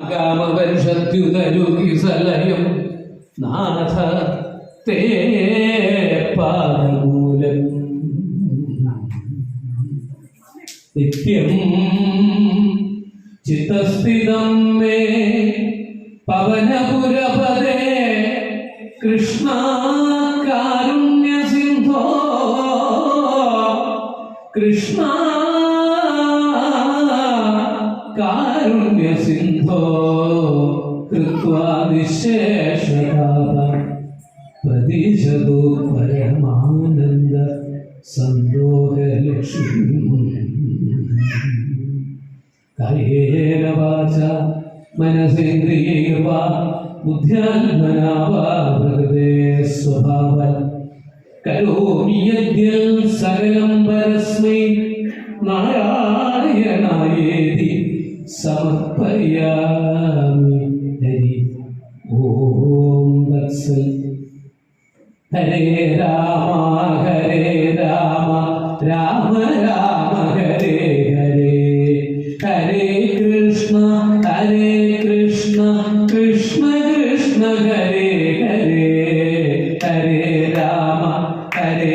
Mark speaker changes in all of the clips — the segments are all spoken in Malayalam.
Speaker 1: കാമവർഷത്യുതരുകിസലയം നാഥ തേ പാദമൂലം. നിത്യം ചിത്തസ്ഥിതം മേ പവനപുരപദേ കൃഷ്ണ കാരുണ്യ സിന്ധോ കൃഷ്ണ കാരുണ്യ സിന്ധോ പ്രതിശതു പരമാനന്ദ സന്തോഷലക്ഷ്മി. കായേന വാച മനസേന്ദ്രിയേവ ബുദ്ധ്യാത്മനാ വാ പ്രകൃതേ സ്വഭാവ കരോമി യദ്യൽ സകലം പരസ്മൈ നാരായണായേതി. സമർപ്പയാമി ഹരി. ഓം തത്സൽ ഹരേ രാമ ഹരേ രാമ. രാമ രാമ ഹരേ ഹരേ. ഹരേ കൃഷ്ണ ഹരേ കൃഷ്ണ. കൃഷ്ണ കൃഷ്ണ ഹരേ ഹരേ. ഹരേ രാമ ഹരേ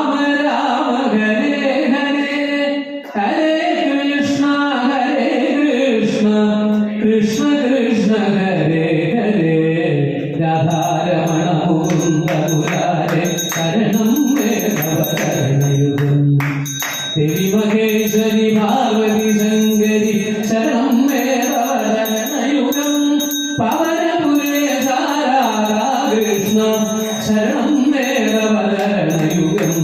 Speaker 1: മുരാരേ ശരണം വേദവ ശരണയുഗം ദേവി മഹേശ്വരി പാർവതി ശങ്കരി ശരണം വേദവ ശരണയുഗം പവനപുരേ കൃഷ്ണ ശരണം വേദവ ശരണയുഗം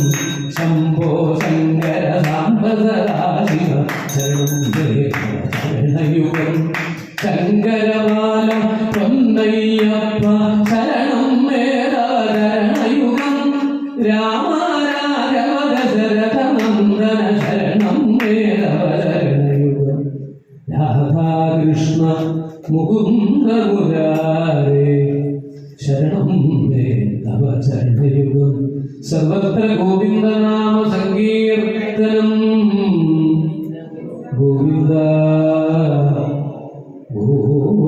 Speaker 1: ശംഭോ ശങ്കര സാംബ സദാശിവ ശരണം വേദവ ശരണയുഗം ശങ്കരമാല പൊന്നയ്യപ്പ രാഘവ ശരണം വേദവ രാധാകൃഷ്ണ മുകുന്ദ ശരണം മേ തവ ചരണയുഗം സർവത്ര ഗോവിന്ദനാമ സങ്കീർത്തനം ഗോവിന്ദ ഗോവിന്ദ